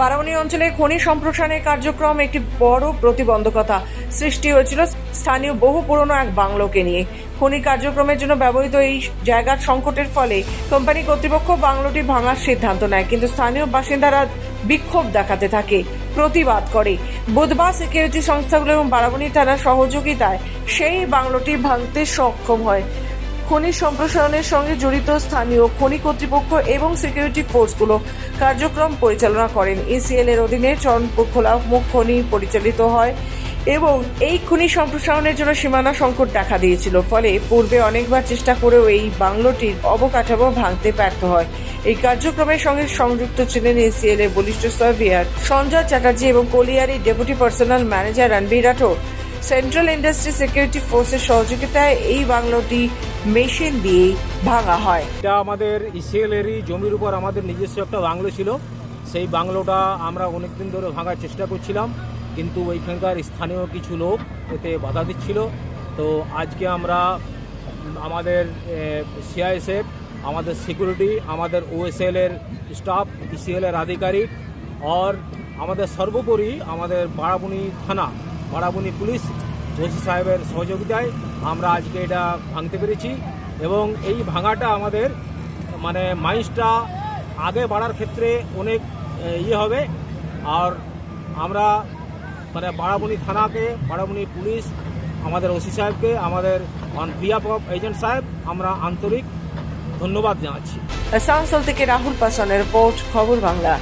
বারাউনি অঞ্চলে খনি সম্প্রসারণের কার্যক্রম একটি বড় প্রতিবন্ধকতা সৃষ্টি হয়েছিল স্থানীয় বহু পুরনো এক বাংলোকে নিয়ে। খনি কার্যক্রমের জন্য ব্যবহৃত এই জায়গার সংকটের ফলে কোম্পানি কর্তৃপক্ষ বাংলোটি ভাঙার সিদ্ধান্ত নেয়, কিন্তু স্থানীয় বাসিন্দারা বিক্ষোভ দেখাতে থাকে, প্রতিবাদ করে। বুধবার সিকিউরিটি সংস্থাগুলো এবং বারাবণী থানার সহযোগিতায় সেই বাংলোটি ভাঙতে সক্ষম হয়। খনি সম্প্রসারণের সঙ্গে জড়িত স্থানীয় খনি কর্তৃপক্ষ এবং সিকিউরিটি ফোর্সগুলো কার্যক্রম পরিচালনা করেন। এসিএল এর অধীনে চরণপুর খোলা মুখ খনি পরিচালিত হয় এবং এই খনি সম্প্রসারণের জন্য সীমানা সংকট দেখা দিয়েছিল। ফলে পূর্বে অনেকবার চেষ্টা করেও এই বাংলোটির অবকাঠামো ভাঙতে ব্যর্থ হয়। এই কার্যক্রমের সঙ্গে সংযুক্ত ছিলেন এসিএল এর বলিষ্ঠ সার্ভিয়ার সঞ্জয় চ্যাটার্জি এবং colliery deputy personnel manager Ranbir Rathore. Central industry security ফোর্সের সহযোগিতায় এই বাংলোটি মেশিন দিয়ে ভাঙা হয়। এটা আমাদের ইসিএলেরই জমির উপর আমাদের নিজস্ব একটা বাংলো ছিল। সেই বাংলোটা আমরা অনেক দিন ধরে ভাঙার চেষ্টা করছিলাম, কিন্তু ওইখানকার স্থানীয় কিছু লোক এতে বাধা দিচ্ছিল। তো আজকে আমরা আমাদের সিআইএসএফ আমাদের সিকিউরিটি আমাদের ওএসএল এর স্টাফ ইসিএল এর আধিকারিক, আর আমাদের সর্বোপরি আমাদের বারাবুনি থানা বারাবুনি পুলিশ ওসি সাহেবের সহযোগিতায় আমরা আজকে এটা ভাঙতে পেরেছি এবং এই ভাঙাটা আমাদের মানে মাইন্সটা আগে বাড়ার ক্ষেত্রে অনেক ইয়ে হবে। আর আমরা মানে বারাবণী থানাকে, বারাবণী পুলিশ, আমাদের ওসি সাহেবকে, আমাদের অন এজেন্ট সাহেব, আমরা আন্তরিক ধন্যবাদ জানাচ্ছি। আসানসোল থেকে রাহুল পাসনের রিপোর্ট, খবর বাংলা।